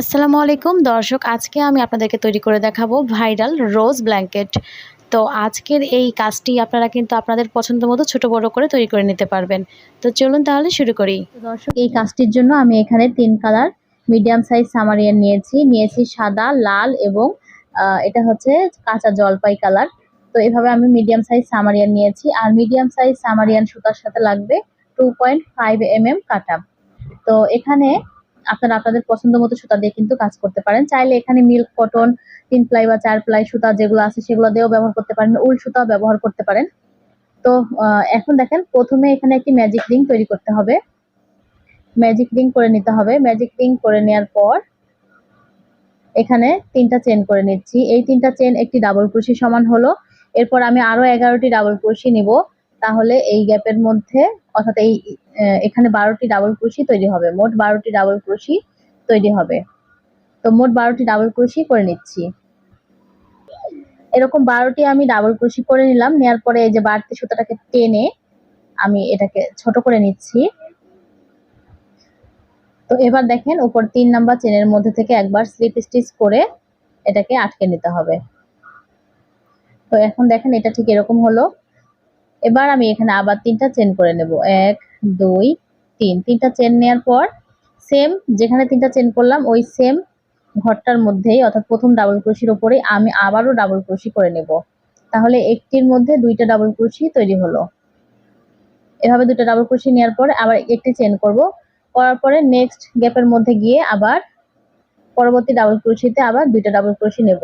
আসসালামু আলাইকুম। দর্শক, আজকে আমি আপনাদেরকে তৈরি করে দেখাবো ভাইরাল রোজ ব্ল্যাঙ্কেট। তো আজকের এই কাজটি আপনারা কিন্তু আপনাদের পছন্দ মতো ছোটো, বড় করে তৈরি করে নিতে পারবেন। তো চলুন তাহলে শুরু করি। দর্শক, এই কাজটির জন্য আমি এখানে তিন কালার মিডিয়াম সাইজ সামারিয়ান নিয়েছি। নিয়েছি সাদা, লাল এবং এটা হচ্ছে কাঁচা জলপাই কালার। তো এভাবে আমি মিডিয়াম সাইজ সামারিয়ান নিয়েছি। আর মিডিয়াম সাইজ সামারিয়ান সুতার সাথে লাগবে two point five M M কাটা। তো এখানে আপনারা আপনাদের পছন্দ মতো সুতা দিয়ে কিন্তু কাজ করতে পারেন। চাইলে এখানে মিল্ক কটন তিন প্লাই বা চার প্লাই সুতা যেগুলো আছে সেগুলো দিয়েও ব্যবহার করতে পারেন, উল সুতাও ব্যবহার করতে পারেন। তো এখন দেখেন, প্রথমে এখানে একটি ম্যাজিক রিং তৈরি করতে হবে। ম্যাজিক রিং করে নিতে হবে। ম্যাজিক রিং করে নেওয়ার পর এখানে তিনটা চেন করে নিচ্ছি। এই তিনটা চেন একটি ডাবল ক্রুশি সমান হলো। এরপর আমি আরও এগারোটি ডাবল ক্রুশি নিব। তাহলে এই গ্যাপের মধ্যে, অর্থাৎ এই এখানে বারোটি ডাবল ক্রুশি তৈরি হবে। মোট বারোটি ডাবল ক্রুশি তৈরি হবে। তো মোট বারোটি ডাবল ক্রুশি করে নিচ্ছি। এরকম বারোটি আমি ডাবল ক্রুশি করে নিলাম নেওয়ার পরে এই যে বাড়তি সুতাটাকে টেনে আমি এটাকে ছোট করে নিচ্ছি। তো এবার দেখেন, উপর তিন নাম্বার চেনের মধ্যে থেকে একবার স্লিপ স্টিচ করে এটাকে আটকে নিতে হবে। তো এখন দেখেন এটা ঠিক এরকম হলো। এবার আমি এখানে আবার তিনটা চেন করে নেব। এক, দুই, তিন। তিনটা চেন নেওয়ার পর সেম যেখানে তিনটা চেন করলাম, ওই সেম ঘরটার মধ্যেই, অর্থাৎ প্রথম ডাবল ক্রোশির উপরে আমি আবারও ডাবল ক্রোশি করে নেব। তাহলে একটির মধ্যে দুইটা ডাবল ক্রোশি তৈরি হলো। এভাবে দুটো ডাবল ক্রোশি নেওয়ার পর আবার একটি চেন করব। করার পরে নেক্সট গ্যাপের মধ্যে গিয়ে আবার পরবর্তী ডাবল ক্রোশিতে আবার দুইটা ডাবল ক্রোশি নেব।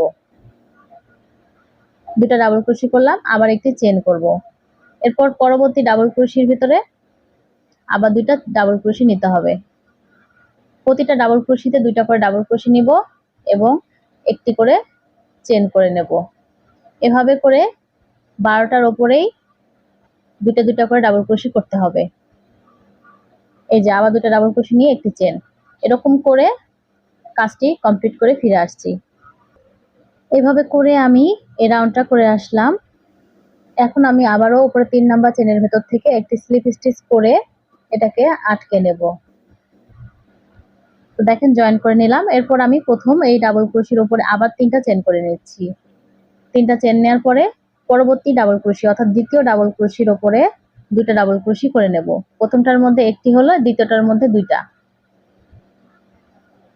দুটা ডাবল ক্রোশি করলাম, আবার একটি চেন করব। এরপর পরবর্তী ডাবল ক্রোশির ভিতরে আবার দুইটা ডাবল ক্রোশি নিতে হবে। প্রতিটা ডাবল ক্রোশিতে দুইটা করে ডাবল ক্রোশি নিব এবং একটি করে চেন করে নেব। এভাবে করে বারোটার ওপরেই দুটা দুটা করে ডাবল ক্রোশি করতে হবে। এই যে আবার দুটো ডাবল ক্রোশি নিয়ে একটি চেন এরকম করে কাজটি কমপ্লিট করে ফিরে আসছি। এভাবে করে আমি এই রাউন্ডটা করে আসলাম। এখন আমি আবারও উপরে তিন নাম্বার চেনের ভেতর থেকে একটি স্লিপ স্টিচ করে এটাকে আটকে নেব। তো দেখেন জয়েন করে নিলাম। এরপর আমি প্রথম এই ডাবল ক্রোশির উপরে আবার তিনটা চেন করে নিচ্ছি। তিনটা চেন নেওয়ার পরে পরবর্তী ডাবল ক্রোশি অর্থাৎ দ্বিতীয় ডাবল ক্রোশির ওপরে দুইটা ডাবল ক্রোশি করে নেব। প্রথমটার মধ্যে একটি হলো, দ্বিতীয়টার মধ্যে দুইটা।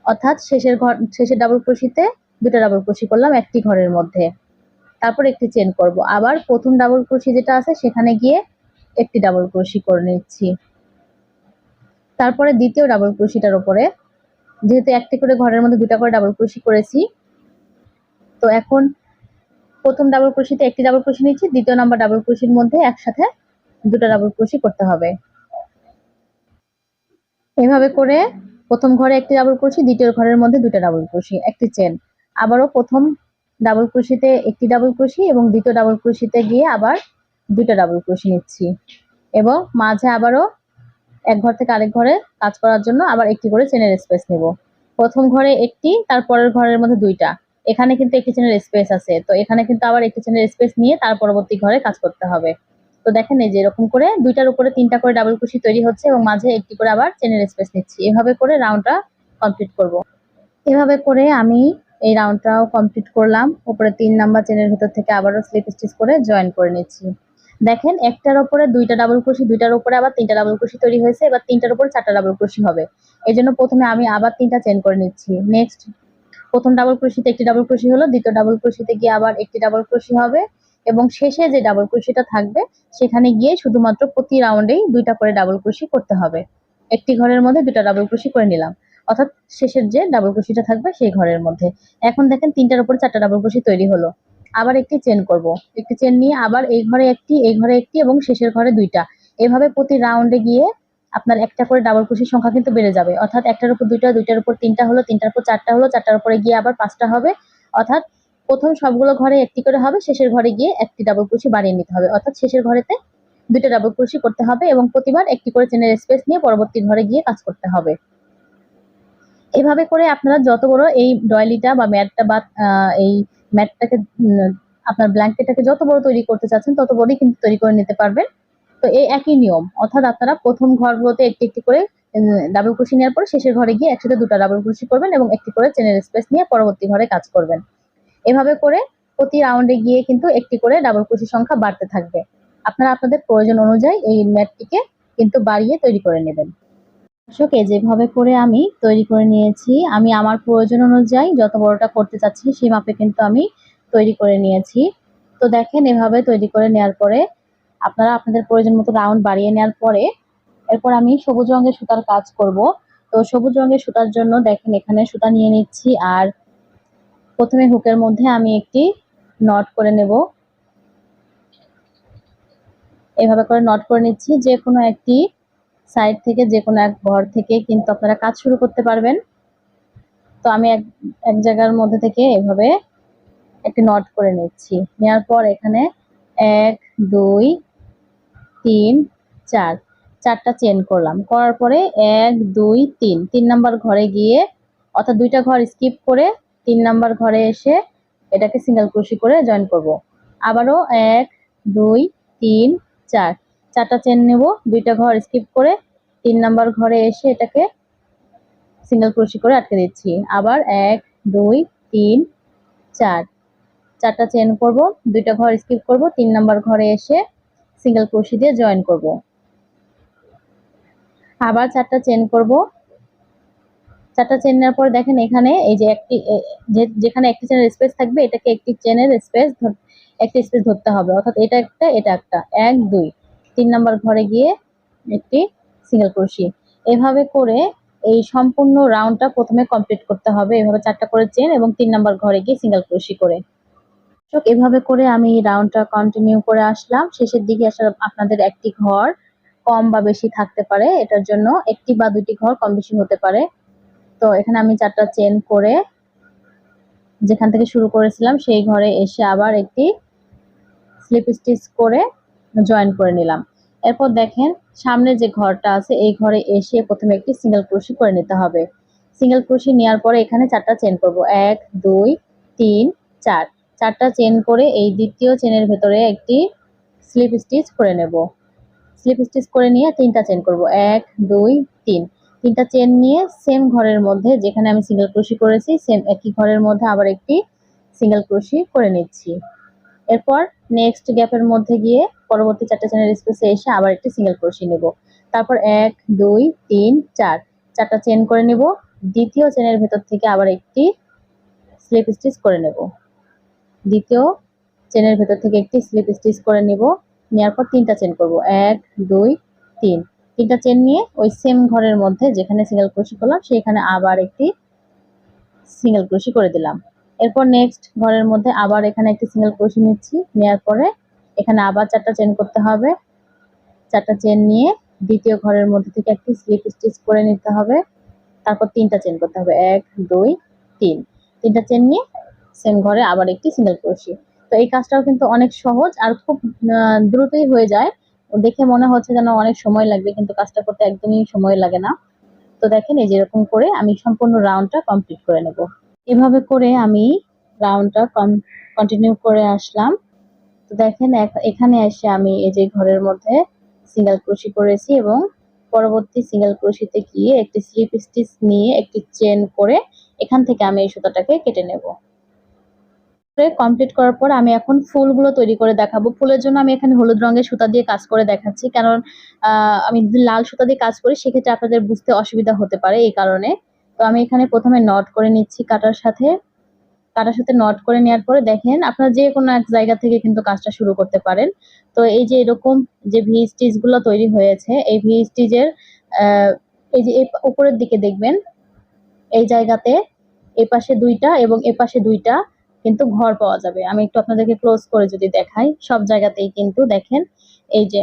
অর্থাৎ শেষের ঘর, শেষের ডাবল ক্রোশিতে দুটো ডাবল ক্রোশি করলাম একটি ঘরের মধ্যে। তারপর একটি চেন করব। আবার প্রথম ডাবল ক্রোশি যেটা আছে, সেখানে গিয়ে একটি ডাবল ক্রোশি করে নিচ্ছি। তারপরে দ্বিতীয় ডাবল ক্রোশিটার উপরে, যেহেতু একটি করে ঘরের মধ্যে দুটা করে ডাবল ক্রোশি করেছি, তো এখন প্রথম ডাবল ক্রোশিতে একটি ডাবল ক্রোশি নিচ্ছি, দ্বিতীয় নাম্বার ডাবল ক্রোশির মধ্যে একসাথে দুটো ডাবল ক্রোশি করতে হবে। এভাবে করে প্রথম ঘরে একটি ডাবল ক্রোশি দ্বিতীয় ঘরের মধ্যে দুটো ডাবল ক্রোশি একটি চেন আবারও প্রথম ডাবল ক্রোশিতে একটি ডাবল ক্রোশি এবং দ্বিতীয় ডাবল ক্রোশিতে গিয়ে আবার দুটো ডাবল ক্রোশি নিচ্ছি। এবং মাঝে আবারও এক ঘর থেকে আরেক ঘরে কাজ করার জন্য আবার একটি করে চেনের স্পেস নেব। প্রথম ঘরে একটি তারপরের ঘরের মধ্যে দুইটা। এখানে কিন্তু একটি চেনের স্পেস আছে। তো এখানে কিন্তু আবার একটি চেনের স্পেস নিয়ে তার পরবর্তী ঘরে কাজ করতে হবে। তো দেখেন এই যে এরকম করে দুইটার উপরে তিনটা করে ডাবল কুশি তৈরি হচ্ছে এবং মাঝে একটি করে আবার চেনের স্পেস নিচ্ছি। এভাবে করে রাউন্ডটা কমপ্লিট করব। এভাবে করে আমি এই রাউন্ডটাও কমপ্লিট করলাম। উপরে তিন নাম্বার চেনের ভিতর থেকে আবারও স্লিপ স্টিচ করে জয়েন করে নিচ্ছি। দেখেন, একটার ওপরে দুইটা ডাবল ক্রোশি দুইটার উপরে আবার তিনটা ডাবল ক্রোশি তৈরি হয়েছে। এবার তিনটার উপর চারটা ডাবল ক্রোশি হবে। এই জন্য প্রথমে আমি আবার তিনটা চেন করে নিচ্ছি। নেক্সট প্রথম ডাবল ক্রোশিতে একটি ডাবল ক্রোশি হলো, দ্বিতীয় ডাবল ক্রোশিতে গিয়ে আবার একটি ডাবল ক্রোশি হবে এবং শেষে যে ডাবল ক্রোশিটা থাকবে, সেখানে গিয়ে শুধুমাত্র প্রতি রাউন্ডেই দুইটা করে ডাবল ক্রোশি করতে হবে। একটি ঘরের মধ্যে দুইটা ডাবল ক্রোশি করে নিলাম। অর্থাৎ শেষের যে ডাবল ক্রোশিটা থাকবে সেই ঘরের মধ্যে। এখন দেখেন তিনটার উপর চারটা ডাবল ক্রোশি তৈরি হলো। আবার একটি চেন করব। একটি চেন নিয়ে আবার এই ঘরে একটি, এই ঘরে একটি এবং শেষের ঘরে দুইটা। এভাবে প্রতি রাউন্ডে গিয়ে আপনার একটা করে ডাবল ক্রোশির সংখ্যা কিন্তু বেড়ে যাবে। অর্থাৎ একটার উপর দুইটা, দুইটার উপর তিনটা হলো, তিনটার উপর চারটা হলো, চারটার উপরে গিয়ে আবার পাঁচটা হবে। অর্থাৎ প্রথম সবগুলো ঘরে একটি করে হবে, শেষের ঘরে গিয়ে একটি ডাবল ক্রোশি বাড়িয়ে নিতে হবে। অর্থাৎ শেষের ঘরেতে দুইটা ডাবল ক্রোশি করতে হবে এবং প্রতিবার একটি করে চেনের স্পেস নিয়ে পরবর্তী ঘরে গিয়ে কাজ করতে হবে। এভাবে করে আপনারা যত বড় এই ডয়লিটা বা ম্যাটটা বা এই ম্যাটটাকে আপনার ব্ল্যাঙ্কেটটাকে যত বড় তৈরি করতে চাচ্ছেন, তত বড়ই কিন্তু তৈরি করে নিতে পারবেন। তো এই একই নিয়ম, অর্থাৎ আপনারা প্রথম ঘরগুলোতে একটি একটি করে ডাবল কুশি নেওয়ার পর শেষের ঘরে গিয়ে একসাথে দুটো ডাবল কুশি করবেন এবং একটি করে চেনের স্পেস নিয়ে পরবর্তী ঘরে কাজ করবেন। এভাবে করে প্রতি রাউন্ডে গিয়ে কিন্তু একটি করে ডাবল কুশি সংখ্যা বাড়তে থাকবে। আপনারা আপনাদের প্রয়োজন অনুযায়ী এই ম্যাটটিকে কিন্তু বাড়িয়ে তৈরি করে নেবেন। দর্শক যেভাবে করে আমি তৈরি করে নিয়েছি, আমি আমার প্রয়োজন অনুযায়ী যত বড়টা করতে চাচ্ছি সেই মাপে কিন্তু আমি তৈরি করে নিয়েছি। তো দেখেন এভাবে তৈরি করে নেওয়ার পরে, আপনারা আপনাদের প্রয়োজন মতো রাউন্ড বাড়িয়ে নেওয়ার পরে, এরপর আমি সবুজ রঙের সুতার কাজ করব। তো সবুজ রঙের সুতার জন্য দেখেন এখানে সুতা নিয়ে নিচ্ছি আর প্রথমে হুকের মধ্যে আমি একটি নট করে নেব। এভাবে করে নট করে নিচ্ছি যে কোনো একটি সাইড থেকে যে কোনো এক ঘর থেকে কিন্তু আপনারা কাজ শুরু করতে পারবেন। তো আমি এক এক জায়গার মধ্যে থেকে এভাবে একটি নট করে নিচ্ছি। নেওয়ার পর এখানে এক, দুই, তিন, চার, চারটা চেন করলাম। করার পরে এক, দুই, তিন তিন নাম্বার ঘরে গিয়ে, অর্থাৎ দুইটা ঘর স্কিপ করে তিন নাম্বার ঘরে এসে এটাকে সিঙ্গেল ক্রোশি করে জয়েন করব। আবারও এক, দুই, তিন, চার চারটা চেন নেব, দুইটা ঘর স্কিপ করে তিন নাম্বার ঘরে এসে এটাকে সিঙ্গেল ক্রোশি করে আটকে দিচ্ছি। আবার এক, দুই, তিন, চার। চারটা চেন করব, দুইটা ঘর স্কিপ করব, তিন নাম্বার ঘরে এসে সিঙ্গেল ক্রোশি দিয়ে জয়েন করব। আবার চারটা চেন করব। চারটা চেন নেওয়ার পর দেখেন এখানে এই যে একটি যেখানে একটি চেনের স্পেস থাকবে, এটাকে একটি চেনের স্পেস একটি স্পেস ধরতে হবে। অর্থাৎ এটা একটা এটা একটা। এক, দুই। তিন নাম্বার ঘরে গিয়ে একটি সিঙ্গেল ক্রোশি এভাবে করে এই সম্পূর্ণ রাউন্ডটা প্রথমে কমপ্লিট করতে হবে। এভাবে চারটা করে চেন এবং তিন নাম্বার ঘরে গিয়ে সিঙ্গেল ক্রোশি করে। এভাবে করে আমি রাউন্ডটা কন্টিনিউ করে আসলাম। শেষের দিকে আসার আপনাদের একটি ঘর কম বা বেশি থাকতে পারে। এটার জন্য একটি বা দুটি ঘর কম বেশি হতে পারে। তো এখানে আমি চারটা চেন করে যেখান থেকে শুরু করেছিলাম, সেই ঘরে এসে আবার একটি স্লিপ স্টিচ করে জয়েন করে নিলাম। এরপর দেখেন, সামনে যে ঘরটা আছে, এই ঘরে এসে প্রথমে একটি সিঙ্গেল ক্রোশি করে নিতে হবে। সিঙ্গেল ক্রোশি নেওয়ার পরে এখানে চারটা চেন করব। এক, দুই, তিন, চার। চারটা চেন করে এই দ্বিতীয় চেনের ভেতরে একটি স্লিপ স্টিচ করে নেব। স্লিপ স্টিচ করে নিয়ে তিনটা চেন করব। এক, দুই, তিন। তিনটা চেন নিয়ে সেম ঘরের মধ্যে যেখানে আমি সিঙ্গেল ক্রোশি করেছি সেম একই ঘরের মধ্যে আবার একটি সিঙ্গেল ক্রোশি করে নিচ্ছি। এরপর নেক্সট গ্যাপের মধ্যে গিয়ে পরবর্তী চারটা চেনের স্পেসে এসে আবার একটি সিঙ্গেল ক্রোশি নেব। তারপর এক, দুই, তিন, চার। চারটা চেন করে নেব। দ্বিতীয় চেনের ভেতর থেকে আবার একটি স্লিপ স্টিচ করে নেব। দ্বিতীয় চেনের ভেতর থেকে একটি স্লিপ স্টিচ করে নেব। নেওয়ার পর তিনটা চেন করব। এক, দুই, তিন। তিনটা চেন নিয়ে ওই সেম ঘরের মধ্যে যেখানে সিঙ্গেল ক্রোশি করলাম, সেখানে আবার একটি সিঙ্গেল ক্রোশি করে দিলাম। এরপর নেক্সট ঘরের মধ্যে আবার এখানে একটি সিঙ্গেল ক্রোশি নিচ্ছি। নেওয়ার পরে এখানে আবার চারটা চেন করতে হবে। চারটা চেন নিয়ে দ্বিতীয় ঘরের মধ্যে থেকে একটি স্লিপ স্টিচ করে নিতে হবে। তারপর তিনটা চেন করতে হবে। এক, দুই, তিন। তিনটা চেন নিয়ে সেম ঘরে আবার একটি সিঙ্গেল ক্রোশি তো এই কাজটাও কিন্তু অনেক সহজ আর খুব দ্রুতই হয়ে যায়। দেখে মনে হচ্ছে যেন অনেক সময় লাগবে, কিন্তু কাজটা করতে একদমই সময় লাগে না। তো দেখেন এই যেরকম করে আমি সম্পূর্ণ রাউন্ডটা কমপ্লিট করে নেব। এভাবে করে আমি রাউন্ডটা কন্টিনিউ করে আসলাম। তো দেখেন এখানে এসে আমি এই যে ঘরের মধ্যে সিঙ্গেল ক্রোশি করেছি এবং পরবর্তী সিঙ্গেল ক্রোশিতে গিয়ে একটি স্লিপ স্টিচ নিয়ে একটি চেন করে এখান থেকে আমি এই সুতাটাকে কেটে নেব। কমপ্লিট করার পর আমি এখন ফুলগুলো তৈরি করে দেখাবো। ফুলের জন্য আমি এখানে হলুদ রঙের সুতা দিয়ে কাজ করে দেখাচ্ছি। কারণ আমি লাল সুতা দিয়ে কাজ করি, সেক্ষেত্রে আপনাদের বুঝতে অসুবিধা হতে পারে এই কারণে। তো আমি এখানে প্রথমে নট করে নিচ্ছি কাটার সাথে। কাটার সাথে নট করে নেওয়ার পরে দেখেন, আপনারা যে কোনো এক জায়গা থেকে কিন্তু কাজটা শুরু করতে পারেন। তো এই যে এরকম যে ভি স্টিচগুলো তৈরি হয়েছে, এই ভি স্টিচের এই যে উপরের দিকে দেখবেন, এই জায়গাতে এ পাশে দুইটা এবং এ পাশে দুইটা কিন্তু ঘর পাওয়া যাবে। আমি একটু আপনাদেরকে ক্লোজ করে যদি দেখাই, সব জায়গাতেই কিন্তু দেখেন, এই যে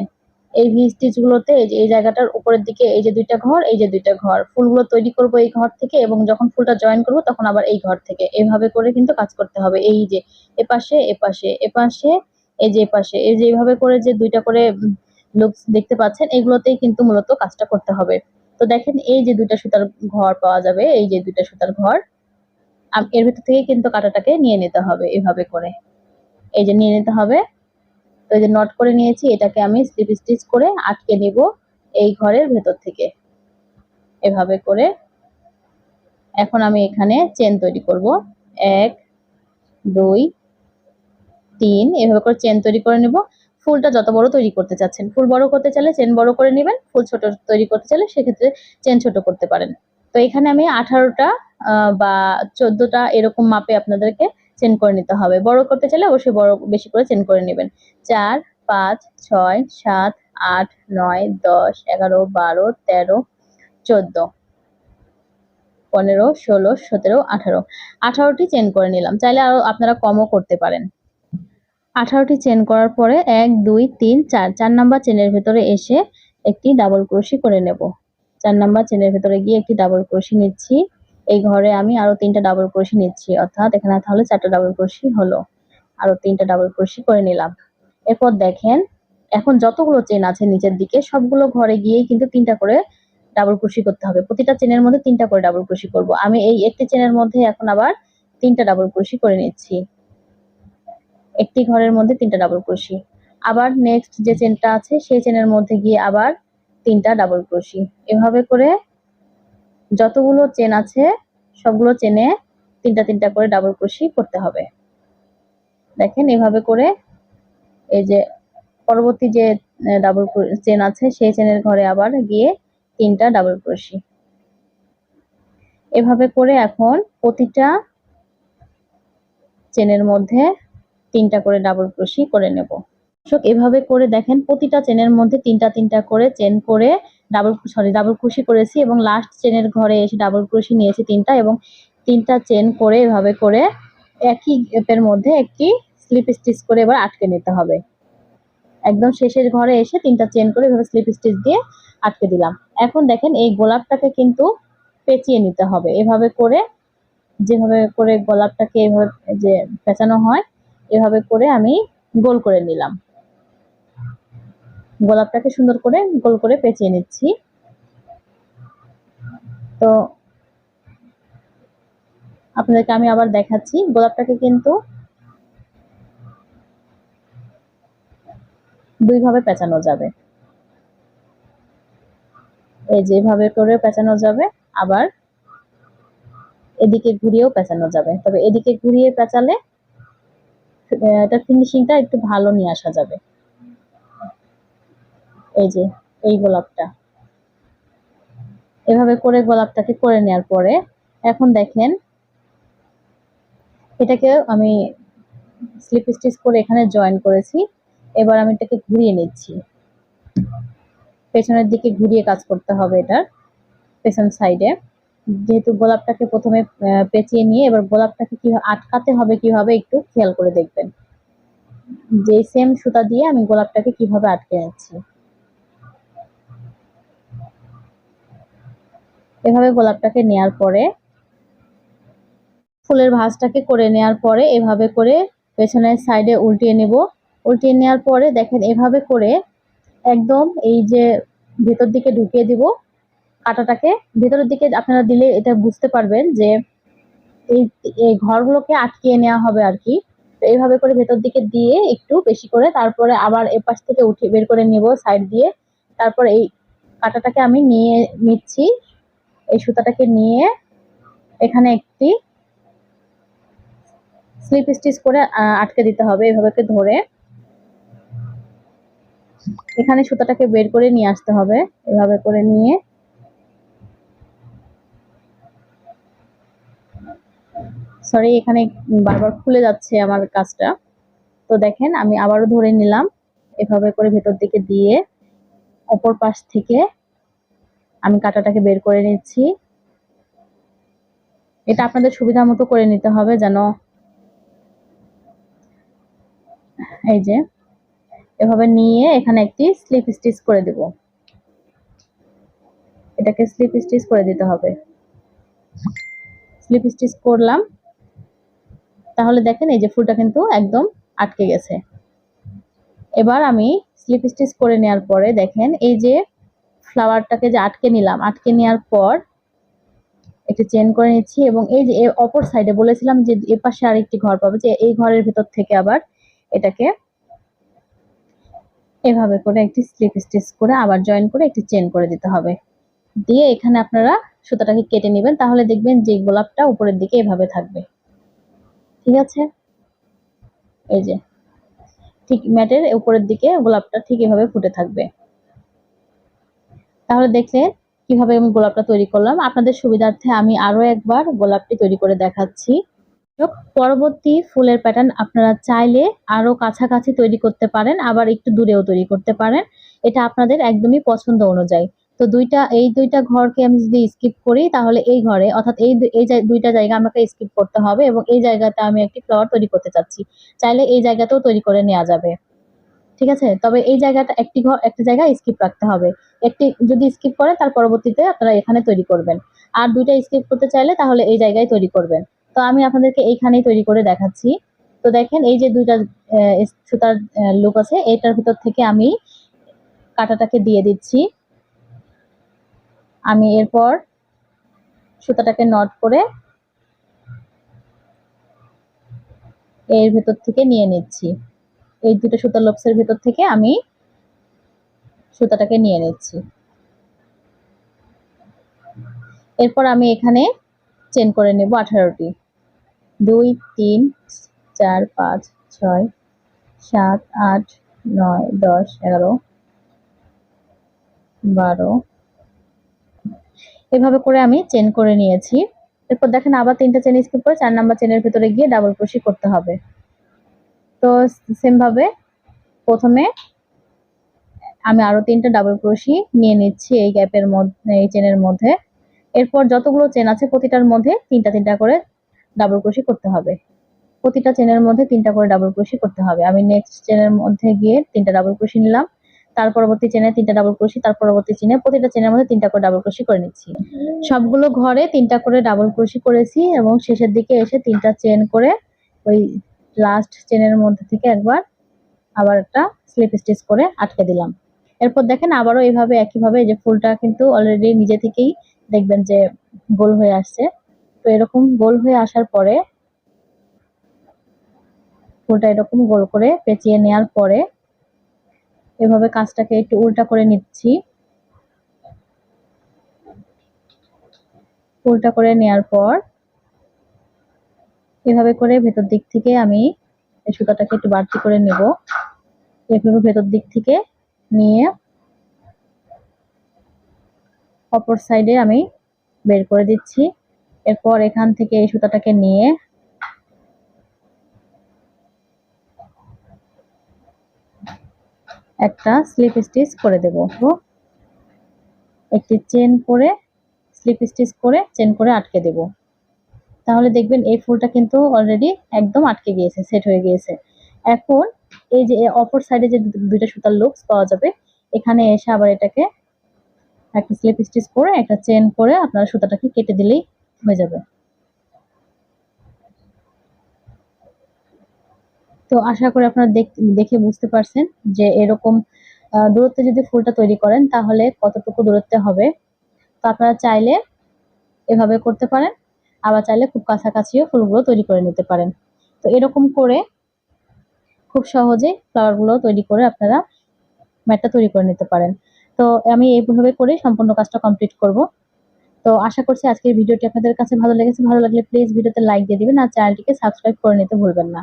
এই ভি স্টিচ গুলোতে এই যে, এই জায়গাটার উপরের দিকে এই যে দুইটা ঘর, এই যে দুইটা ঘর। ফুলগুলো তৈরি করব এই ঘর থেকে এবং যখন ফুলটা জয়েন করব তখন আবার এই ঘর থেকে। এইভাবে করে কিন্তু কাজ করতে হবে। এই যে, এপাশে এপাশে এপাশে, এই যে এপাশে, এই যে এইভাবে করে যে দুইটা করে লুকস দেখতে পাচ্ছেন, এগুলোতেই কিন্তু মূলত কাজটা করতে হবে। তো দেখেন এই যে দুইটা সুতার ঘর পাওয়া যাবে, এই যে দুইটা সুতার ঘর। এর ভিতর থেকে কিন্তু কাঁটাটাকে নিয়ে নিতে হবে এভাবে করে। এই যে নিয়ে নিতে হবে। তো এই যে নট করে নিয়েছি, এটাকে আমি স্লিপ স্টিচ করে আটকে নিব এই ঘরের ভেতর থেকে। এভাবে করে এখন আমি এখানে চেন তৈরি করব। এক, দুই, তিন, এভাবে করে চেন তৈরি করে নেব। ফুলটা যত বড় তৈরি করতে চাচ্ছেন, ফুল বড় করতে চাইলে চেন বড় করে নেবেন, ফুল ছোট তৈরি করতে চাইলে সেক্ষেত্রে চেন ছোট করতে পারেন। তো এখানে আমি আঠারোটা বা চোদ্দটা এরকম মাপে আপনাদেরকে চেন করে নিতে হবে। বড় করতে চাইলে অবশ্যই বড় বেশি করে চেন করে নেবেন। চার, পাঁচ, ছয়, সাত, আট, নয়, দশ, এগারো, বারো, তেরো, চোদ্দ, পনেরো, ষোলো, সতেরো, আঠারো। আঠারোটি চেন করে নিলাম। চাইলে আরও আপনারা কমও করতে পারেন। আঠারোটি চেন করার পরে এক, দুই, তিন, চার চার নাম্বার চেনের ভেতরে এসে একটি ডাবল ক্রোশি করে নেব। চার নাম্বার চেনের ভেতরে গিয়ে একটি ডাবল ক্রোশি নিচ্ছি। এই ঘরে আমি আরও তিনটা ডাবল ক্রোশি নিচ্ছি, অর্থাৎ এখানে তাহলে চারটা ডাবল ক্রোশি হলো। আরও তিনটা ডাবল ক্রোশি করে নিলাম। এরপর দেখেন, এখন যতগুলো চেন আছে নিচের দিকে, সবগুলো ঘরে গিয়েই কিন্তু তিনটা করে ডাবল ক্রোশি করতে হবে। প্রতিটা চেনের মধ্যে তিনটা করে ডাবল ক্রোশি করব। আমি এই একটি চেনের মধ্যে এখন আবার তিনটা ডাবল ক্রোশি করে নিচ্ছি। একটি ঘরের মধ্যে তিনটা ডাবল ক্রোশি আবার নেক্সট যে চেনটা আছে, সেই চেনের মধ্যে গিয়ে আবার তিনটা ডাবল ক্রোশি এভাবে করে যতগুলো চেন আছে, সবগুলো চেনে তিনটা তিনটা করে ডাবল ক্রোশি করতে হবে। দেখেন এভাবে করে এই যে পরবর্তী যে ডাবল চেন আছে, সেই চেনের ঘরে আবার গিয়ে তিনটা ডাবল ক্রোশি এভাবে করে এখন প্রতিটা চেনের মধ্যে তিনটা করে ডাবল ক্রোশি করে নেব। দর্শক এভাবে করে দেখেন, প্রতিটা চেনের মধ্যে তিনটা তিনটা করে চেন করে ডাবল সরি ডাবল ক্রোশি করেছি এবং লাস্ট চেনের ঘরে এসে ডাবল ক্রোশি নিয়েছি তিনটা এবং তিনটা চেন করে এভাবে করে একই গ্যাপের মধ্যে একটি স্লিপ স্টিচ করে এবার আটকে নিতে হবে। একদম শেষের ঘরে এসে তিনটা চেন করে এভাবে স্লিপ স্টিচ দিয়ে আটকে দিলাম। এখন দেখেন এই গোলাপটাকে কিন্তু পেঁচিয়ে নিতে হবে। এভাবে করে যেভাবে করে গোলাপটাকে এভাবে যে পেঁচানো হয়, এভাবে করে আমি গোল করে নিলাম। গোলাপটাকে সুন্দর করে গোল করে পেঁচিয়ে নিচ্ছি। তো আপনাদেরকে আমি আবার দেখাচ্ছি, গোলাপটাকে কিন্তু দুইভাবে পেঁচানো যাবে। এই যেভাবে করে পেঁচানো যাবে, আবার এদিকে ঘুরিয়েও পেঁচানো যাবে। তবে এদিকে ঘুরিয়ে পেঁচালে এটা ফিনিশিংটা একটু ভালো নিয়ে আসা যাবে। এই যে, এই গোলাপটা। এভাবে করে গোলাপটাকে করে নেওয়ার পরে, এখন দেখেন, এটাকে আমি স্লিপ স্টিচ করে এখানে জয়েন করেছি। এবার আমি এটাকে ঘুরিয়ে নিচ্ছি। পেছনের দিকে ঘুরিয়ে কাজ করতে হবে এটার, পেছন সাইডে যেহেতু গোলাপটাকে প্রথমে পেঁচিয়ে নিয়ে, এবার গোলাপটাকে কীভাবে আটকাতে হবে, কীভাবে একটু খেয়াল করে দেখবেন। যে সেম সুতা দিয়ে আমি গোলাপটাকে কীভাবে আটকে নিচ্ছি। এভাবে গোলাপটাকে নেয়ার পরে, ফুলের ভাঁজটাকে করে নেয়ার পরে এভাবে করে পেছনের সাইডে উল্টিয়ে নেব। উল্টিয়ে নেওয়ার পরে দেখেন এভাবে করে একদম এই যে ভেতর দিকে ঢুকিয়ে দিব কাঁটাটাকে। ভেতরের দিকে আপনারা দিলে এটা বুঝতে পারবেন যে এই এই ঘরগুলোকে আটকিয়ে নেওয়া হবে আর কি। তো এইভাবে করে ভেতর দিকে দিয়ে একটু বেশি করে তারপরে আবার এপাশ থেকে উঠে বের করে নেব সাইড দিয়ে। তারপর এই কাঁটাটাকে আমি নিয়ে নিচ্ছি। এই সুতাটাকে নিয়ে এখানে একটি স্লিপ স্টিচ করে আটকে দিতে হবে এভাবে ধরে। এখানে সুতাটাকে বের করে নিয়ে আসতে হবে, এভাবে করে নিয়ে। সরি এখানে বারবার খুলে যাচ্ছে আমার কাজটা। তো দেখেন, আমি আবারও ধরে নিলাম, এভাবে করে ভেতর দিকে দিয়ে, অপর পাশ থেকে আমি কাঁটাটাকে বের করে নিচ্ছি। এটা আপনাদের সুবিধা মতো করে নিতে হবে যেন এই যে, এভাবে নিয়ে এখানে একটি স্লিপ স্টিচ করে দেব। এটাকে স্লিপ স্টিচ করে দিতে হবে। স্লিপ স্টিচ করলাম। তাহলে দেখেন এই যে ফুলটা কিন্তু একদম আটকে গেছে। এবার আমি স্লিপ স্টিচ করে নেওয়ার পরে দেখেন এই যে ফ্লাওয়ারটাকে যে আটকে নিলাম, আটকে নেওয়ার পর একটু চেন করে নিচ্ছি এবং এই যে অপর সাইডে বলেছিলাম যে এ পাশে আরেকটি ঘর পাবে, যে এই ঘরের ভেতর থেকে আবার এটাকে এভাবে করে একটি স্লিপ স্টিচ করে আবার জয়েন করে একটি চেন করে দিতে হবে। দিয়ে এখানে আপনারা সুতাটাকে কেটে নেবেন, তাহলে দেখবেন যে গোলাপটা উপরের দিকে এভাবে থাকবে। ঠিক আছে? এই যে, ঠিক ম্যাটের উপরের দিকে গোলাপটা ঠিক এভাবে ফুটে থাকবে। তাহলে দেখলেন কীভাবে আমি গোলাপটা তৈরি করলাম। আপনাদের সুবিধার্থে আমি আরও একবার গোলাপটি তৈরি করে দেখাচ্ছি। পরবর্তী ফুলের প্যাটার্ন আপনারা চাইলে আরও কাছাকাছি তৈরি করতে পারেন, আবার একটু দূরেও তৈরি করতে পারেন। এটা আপনাদের একদমই পছন্দ অনুযায়ী। তো দুইটা, এই দুইটা ঘরকে আমি যদি স্কিপ করি, তাহলে এই ঘরে, অর্থাৎ এই এই দুইটা জায়গা আমাকে স্কিপ করতে হবে এবং এই জায়গাতে আমি একটি ফ্লাওয়ার তৈরি করতে চাচ্ছি। চাইলে এই জায়গাতেও তৈরি করে নেওয়া যাবে। ঠিক আছে? তবে এই জায়গাটা একটি ঘর একটা জায়গা স্কিপ রাখতে হবে। একটি যদি স্কিপ করে, তার পরবর্তীতে আপনারা এখানে তৈরি করবেন। আর দুইটা স্কিপ করতে চাইলে, তাহলে এই জায়গায় তৈরি করবেন। তো আমি আপনাদেরকে এইখানেই তৈরি করে দেখাচ্ছি। তো দেখেন, এই যে দুইটা সুতার লুপ আছে, এটার ভিতর থেকে আমি কাটাটাকে দিয়ে দিচ্ছি। আমি এরপর সুতাটাকে নট করে এর ভেতর থেকে নিয়ে নিচ্ছি। এই দুটো সুতার লপসের ভেতর থেকে আমি সুতাটাকে নিয়ে নিচ্ছি। এরপর আমি এখানে চেন করে নেব আঠারোটি। দুই, তিন, চার, পাঁচ, ছয়, সাত, আট, নয়, দশ, এগারো, বারো। এভাবে করে আমি চেন করে নিয়েছি। এরপর দেখেন আবার তিনটা চেন স্কিপ করে চার নাম্বার চেনের ভিতরে গিয়ে ডাবল ক্রোশি করতে হবে। তো সেম ভাবে প্রথমে আমি আরও তিনটা ডাবল ক্রোশি নিয়ে নিচ্ছি এই গ্যাপের মধ্যে, এই চেনের মধ্যে। এরপর যতগুলো চেন আছে প্রতিটার মধ্যে তিনটা তিনটা করে ডাবল ক্রোশি করতে হবে। প্রতিটা চেনের মধ্যে তিনটা করে ডাবল ক্রোশি করতে হবে। আমি নেক্সট চেনের মধ্যে গিয়ে তিনটা ডাবল ক্রোশি নিলাম। তার পরবর্তী চেনে তিনটা ডাবল ক্রোশি তার পরবর্তী চেনে প্রতিটা চেনের মধ্যে তিনটা করে ডাবল ক্রোশি করে নিচ্ছি। সবগুলো ঘরে তিনটা করে ডাবল ক্রোশি করেছি এবং শেষের দিকে এসে তিনটা চেন করে ওই লাস্ট চেনের মধ্যে থেকে একবার আবার একটা স্লিপ স্টিচ করে আটকে দিলাম। এরপর দেখেন আবারও এইভাবে, একইভাবে যে ফুলটা কিন্তু অলরেডি নিজে থেকেই দেখবেন যে গোল হয়ে আসছে। তো এরকম গোল হয়ে আসার পরে ফুলটা এরকম গোল করে পেঁচিয়ে নেওয়ার পরে এভাবে কাজটাকে একটু উল্টা করে নিচ্ছি। উল্টা করে নেওয়ার পর এভাবে করে ভেতর দিক থেকে আমি এই সুতাটাকে একটু বাড়তি করে নেব। এভাবে ভেতর দিক থেকে নিয়ে অপর সাইডে আমি বের করে দিচ্ছি। এরপর এখান থেকে এই সুতাটাকে নিয়ে একটা স্লিপ স্টিচ করে দেব। একটি চেন করে স্লিপ স্টিচ করে চেন করে আটকে দেব। তাহলে দেখবেন এই ফুলটা কিন্তু অলরেডি একদম আটকে গিয়েছে সেট হয়ে গিয়েছে। এখন এই যে অপর সাইডে যে দুইটা সুতার লুকস পাওয়া যাবে, এখানে এসে আবার এটাকে একটা স্লিপ স্টিচ করে, একটা চেন করে আপনারা সুতাটাকে কেটে দিলেই হয়ে যাবে। তো আশা করি আপনারা দেখ- বুঝতে পারছেন যে এরকম দূরত্বে যদি ফুলটা তৈরি করেন তাহলে কতটুকু দূরত্বে হবে। তো আপনারা চাইলে এভাবে করতে পারেন। আবার চাইলে খুব কাছাকাছিও ফুলগুলো তৈরি করে নিতে পারেন। তো এরকম করে খুব সহজে ফ্লাওয়ারগুলো তৈরি করে আপনারা ম্যাটটা তৈরি করে নিতে পারেন। তো আমি এইভাবে করে সম্পূর্ণ কাজটা কমপ্লিট করব। তো আশা করছি আজকের ভিডিওটি আপনাদের কাছে ভালো লেগেছে। ভালো লাগলে প্লিজ ভিডিওতে লাইক দিয়ে দিবেন আর চ্যানেলটিকে সাবস্ক্রাইব করে নিতে ভুলবেন না।